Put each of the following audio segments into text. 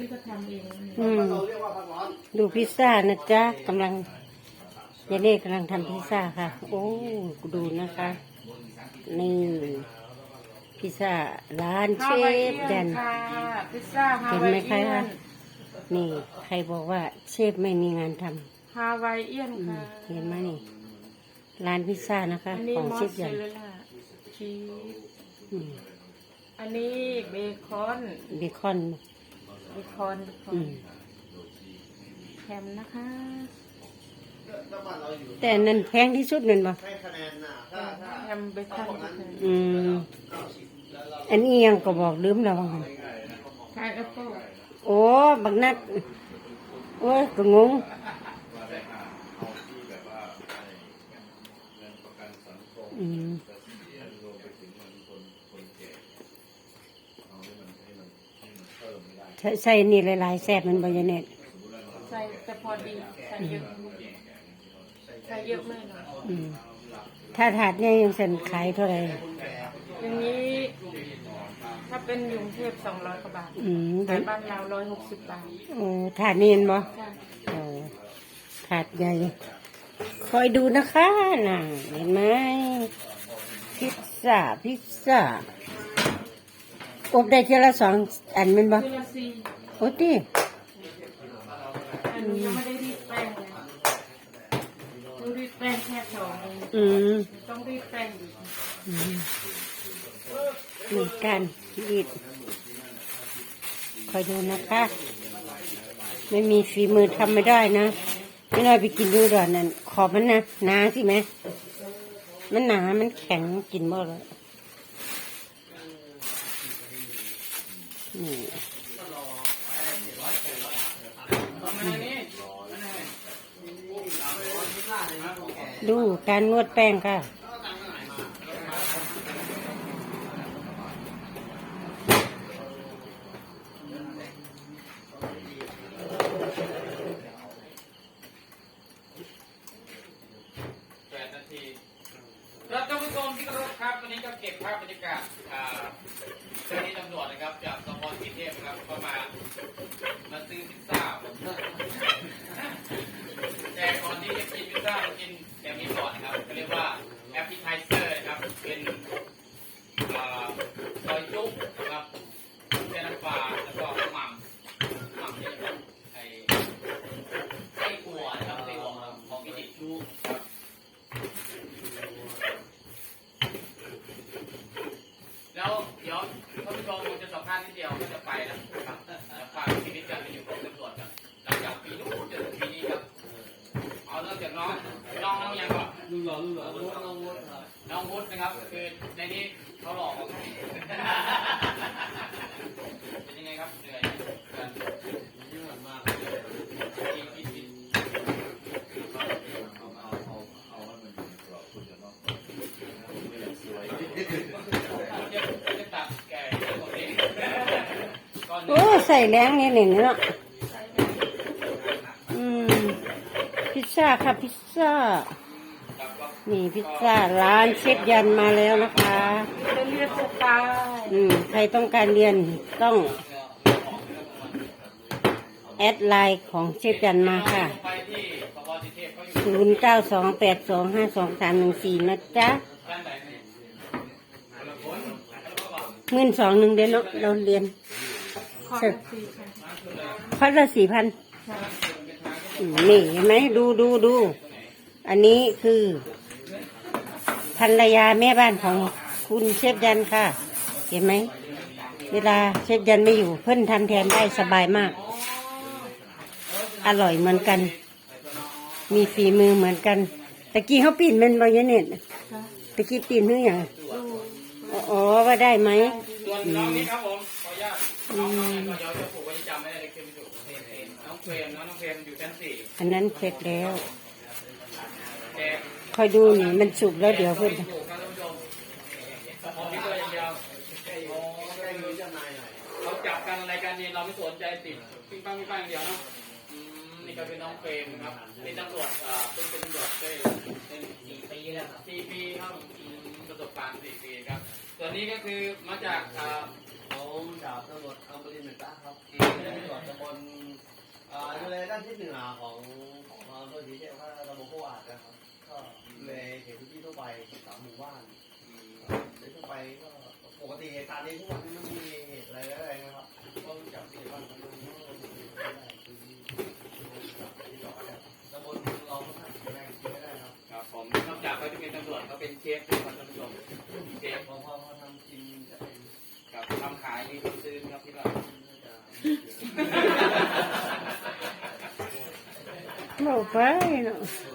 พี่ก็ทำเองอืมเราเรียกว่าพักร้อนดูพิซซ่านะจ๊ะกำลังยายเล่กำลังทำพิซซ่าค่ะ โอ้ดูนะคะ นี่ พิซซ่าร้านเชฮาวายฟเอีแดยนนค่ะพิซซ่าฮาเห็นวาไหมยคะเอียนนี่ ใครบอกว่าเชฟไม่มีงานทำฮาวายเอียนอืมค่ะเห็นไหมนี่ ร้านพิซซ่านะคะ อันนี้ของมอเชสฟซายันเรลล่าชีสอืมอันนี้เบคอนเบคอน เบคอนเบคออืนมแฮมนะคะถ้าบ้านเราอยู่แต่นั่นแพงที่สุดนั่นบ่ให้คะแนนน่ะถ้าถ้าแฮมเบคอนเบคอนอืมอันนี้ยังก็บอกลืมแล้วว่างั้นไข่แอปเปิ้ลโอ้บักนัดโอ้ยก็งงอืม ใส่ใส่นี่หลายๆแซ่บมันบอยาเน็ตใส่แต่พอดีใส่เยอะใส่เยอะไม่หน่อยอืมถ้าถาดเนี่ยยังเส้นขายเท่าไหร่อย่างนี้ถ้าเป็นอยกรุงเทพสองร้อยกว่าบาทอืมแต่บ้านเราร้อยหกสิบบาทโอ้ถาดนี่เห็นบ่ค่ะโอ้ถาดใหญ่ คอยดูนะคะน่ะเห็นไหมพิซซ่าพิซซ่า อบได้ทีละสองอันแมันบ่คือละซีโอ้ติอันนี้ยังไม่ได้รีดแป้งเลยต้องรีดแป้งแค่สองเองอืมต้องรีดแป้งอีกอืมเหมือนกันรีดคอยดูนะคะ ไม่มีฝีมือทำไม่ได้นะ ไม่ได้ไปกินดูดอนนั่นขอบมันนะหนาสิไหมมันหนา มันแข็งกินบ่เลย นี่ดูการนวดแป้งค่ะ แปดนาทีครับท่านผู้ชมที่เคารพครับวันนี้ก็เก็บภาพบรรยากาศอ่าเจ้าหน้าที่ตำรวจนะครับจากสพสีเทพนะครับก็มามาซื้อพิซซ่าแต่ก่อนที่จะกินพิ ซซ่าเรากินแบบนี้ก่อนนะครับเรียกว่าแอปเปิลไทเซอร์นะครับ เป็นซอยจุ๊บนะครับเส้นน้ำปลาแล้วก็หม่ำหม่ำเนี่ยนะครับไอ้ไส้อั่วนะครับไส้อั่วของกิติชูครับ แล้วเดี๋ยวท่านผู้ชมผมจะสัมภาษณ์นิดเดียวก็จะไปนะครับจะฝากชีวิตการเป็นอยู่ของตำรวจกันหลังจากปีนู้นจนถึงปีนี้ครับ เอาเริ่มจากน้องน้องน้องยังก่อน ลุงหล่อลุงหล่อลุงน้องวุฒิครับ น้องวุฒินะครับ คือ ในนี้เขาหลอกผมเป็นยังไงครับเหนื่อยกันเยอะมากกินกินเอาเอาเอาเอาให้มันกรอบคุณจะต้องไม่สวยเดี๋ยจะตัดแก่เดี๋ยวก่อนเองก่อนหนึ่โอ้ใส่แรงนี่หนี่งเนาะอืมพิซซ่าค่ะพิซซ่า นี่พิซซ่าร้านเชฟยันมาแล้วนะคะจะเรียกสไตล์อืมใครต้องการเรียนต้อง แอดไลน์ของเชฟยันมาค่ะไปที่สพสิเทพเขาอยู่ศูนย์เก้าสองแปดสองห้าสองสามหนึ่งสี่นะจ๊ะด้านไหนเนี่ยคนละคนแล้วก็บอกหมื่นสองหนึ่งเดือนเนาะเราเรียนคอร์ดซีค่ะพัดละสี่พันใช่นี่เห็นไหมดูดูดู อันนี้คือ ภรรยาแม่บ้านของคุณเชฟยันค่ะ เห็นไหม เวลาเชฟยันไม่อยู่เพิ่นทำแทนได้สบายมาก อร่อยเหมือนกัน มีฝีมือเหมือนกันตะกี้เขาปีนเป็นบอยเน็ตค่ะตะกี้ปีนเพื่ออย่างดูอ๋อว่าได้ไหมส่วนน้องนี่ครับผมขออนุญาตน้องน้องเนี่ยเดี๋ยวจะผูกไว้จำไม่ได้เลยคือไม่ถูกน้องเฟรมน้องเฟรมอยู่ชั้นสี่อันนั้นเสร็จแล้วแต่ค อยดูนี่มันสุกแล้วเดี๋ยวเพื่อนอยู่ครับท่านผู้ชมพอพิเตอร์อย่างเดียวโอ้ได้รู้เจ้านายหน่อยเขาจับกันอะไรกันเนี่ยเราไม่สนใจติดปิ้งปังปิ้งปังอย่างเดียวเนาะอืมนี่ก็เป็นน้องเฟรมนะครับเป็นตำรวจอ่าเป็นเป็นตำรวจได้เป็นสี่ปีแล้วสี่ปีครับอืมประสบการณ์สี่ปีครับส่วนนี้ก็คือมาจากอ่าเขาดาบตำรวจอมรินทร์หนึ่งครับตำรวจตำบลอ่าดูแลด้านที่เหนือของของอำเภอศรีเทพว่าตำบลโคอาดนะครับ ก็ดูแลเขตพื้นที่ทั่วไปสามหมู่บ้านในทั่วไปก็ปกติเหตุการณ์นี้ทุกวันนี้มันมีเหตุอะไรอะไรนะครับก็รู้จักเหตุบ้านมันก็ไม่ได้คือที่ต่อกันตำบลเราก็ทำแรงไม่ได้ครับครับผมนอกจากเขาจะเป็นตำรวจเขาเป็นเชฟด้วยครับท่านผู้ชมเชฟพอพอพอทำกินจะเป็นกับทำขายมีคนซื้อไหมครับที่เราบอกไปเนาะส่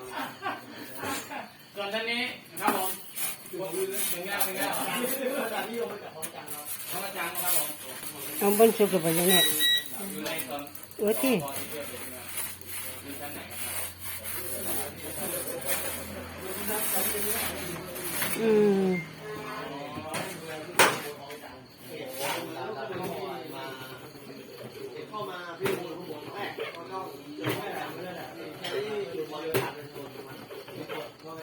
วนท่านนี้ครับผมถึงแล้วถึงแล้วการนิยมไปกับของจังครับน้องอาจารย์ครับผมเอาบนสุกกับไปยังไงอยู่ในตอนโอ้ที่พอที่เพื่อนอยู่อยู่ชั้นไหนครับอืมเข้ามาพี่คนผู้บริแรกก็ต้องเจอแม่ไม่ได้แหละแค่ที่อยู่บริษัท ซ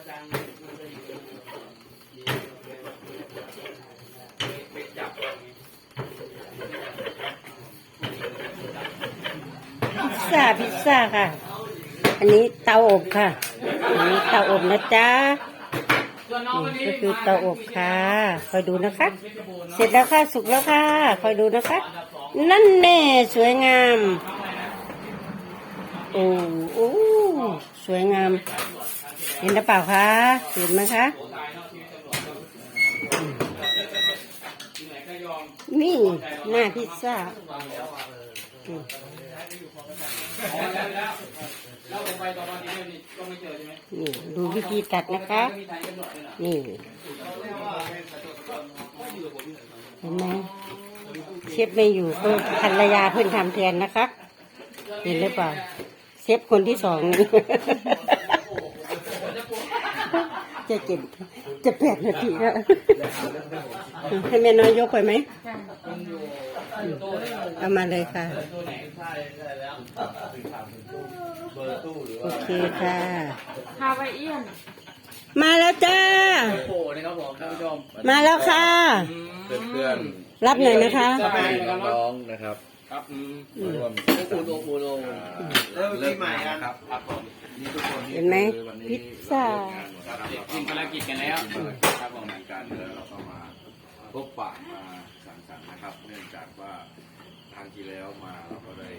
ซ่าพิซซ่าค่ะ อันนี้เตาอบค่ะ อันนี้เตาอบนะจ๊ะนน้องคนนี้ก็คือเตาอบค่ะ คอยดูนะคะ เสร็จแล้วค่ะ สุกแล้วค่ะ คอยดูนะคะ นั่นแน่สวยงาม โอ้โอ้สวยงาม เห็นหรือเปล่าคะเห็นไหมคะนี่หน้าพิซซ่าน,นี่ดูวิธีตัดนะคะ นี่เห็นไหมเชฟไม่อยู่ก็ภรรยาเพิ่อนทำแทนนะคะ เห็นหรือเปล่าเชฟคนที่สองนี่ จะเจ็ดจะแปดนาทีแล้วให้แม่น้อยยกไปไหมจ้ะคุณอยู่ตู้ไหนครับเอามาเลยค่ะตู้ไหนใช่ใช่แล้วเบอร์ตู้หรือโอว่าเคค่ะฮาวายเอียนมาแล้วจ้า โอ้นะครับผมท่านผู้ชมมาแล้วค่ะ เพื่อนเพื่อนรับหน่อยนะคะน้องๆนะครับ ครับอืมมาร่วมปูโดปูโดเริ่มปีใหม่กันครับครับผมนี่ทุกคนเห็นไหมพิซซ่า เสร็จสิ้นภารกิจกันแล้ว ครับผมงานการแล้วเราก็มาพบปะมาสังสรรค์นะครับ เนื่องจากว่าครั้งที่แล้วมาเราก็ได้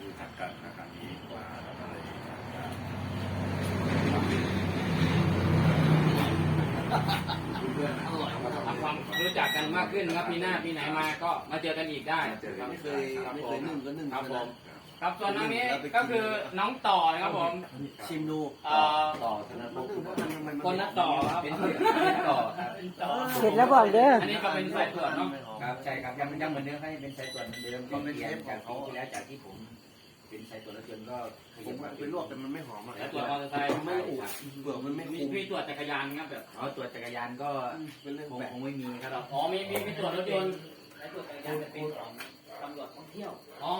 รู้จักกันนะครั้งนี้มาเราก็เลยเพื่อนๆนะ ทำความรู้ จักกันมากขึ้นครับปีหน้าปีไหนมาก็มาเจอกันอีกได้เจอกันไม่เคยไม่เคยนึ่งก็นึ่งครับผมครับส่วนน้องนี้ก็คือน้องต่อนะครับผมชิมดูเอ่อต่อธนาคารคนนัดต่อครับเป็นต่อเป็นต่อเสร็จแล้วบอกเด้ออันนี้ก็เป็นสายตรวจเนาะครับใช่ครับยังยังเหมือนเดิมครับยังเป็นสายตรวจเหมือนเดิมก็ไม่เปลี่ยนจากปีที่แล้วจากที่ผม เป็นสายตรวจรถยนต์ก็ขผยัมบมาเป็นลวกแต่มันไม่หอมอะสายตรวจมอเตอร์ไซค์ไม่อุเปลือกมันไม่มีคุ้มมีตรวจจักรยานครับแบบเอาตรวจจักรยานก็เป็นเรื่องคงแบบคงไม่มีครับอ๋อมีมีมีตรวจรถยนต์สายตรวจจักรยานจะเป็นของตำรวจท่องเที่ยวอ๋อ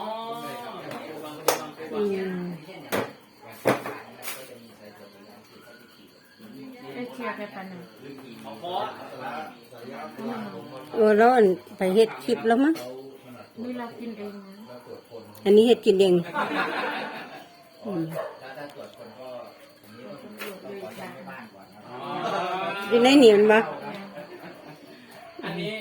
อืมเช่นอย่างอย่างสายการนะครับก็จะมีสายตรวจจักรยานที่เขาจะขี่ไปเชียร์ไปปันหนึ่งหรือขี่ของมโค้ดโอ้แล้วอันไปเฮ็ดคลิปแล้วมั้งนี่เรากินเองนะ อันนี้เฮ็ดกินเองอืมถ้าถ้าตรวจคนก็ผมนี้ก็ต้องขอย้ายไปบ้านก่อนครับอ๋ออยู่ในนี่มันบ่อันนี้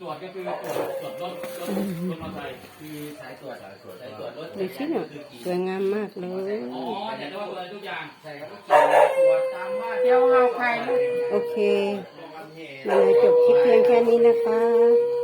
ตรวจก็คือตรวจตรวจรถรถรถมอเตอร์ไซค์คือสายตรวจสายตรวจสายตรวจรถดูสิเนี่ยสวยงามมากเลย อ๋อแต่ได้ว่าตรวจทุกอย่างใช่ครับก็ขี่ตรวจตามบ้านเดี๋ยวเอาใครลูกโอเคมาเลยจบคลิปเพียงแค่นี้นะคะ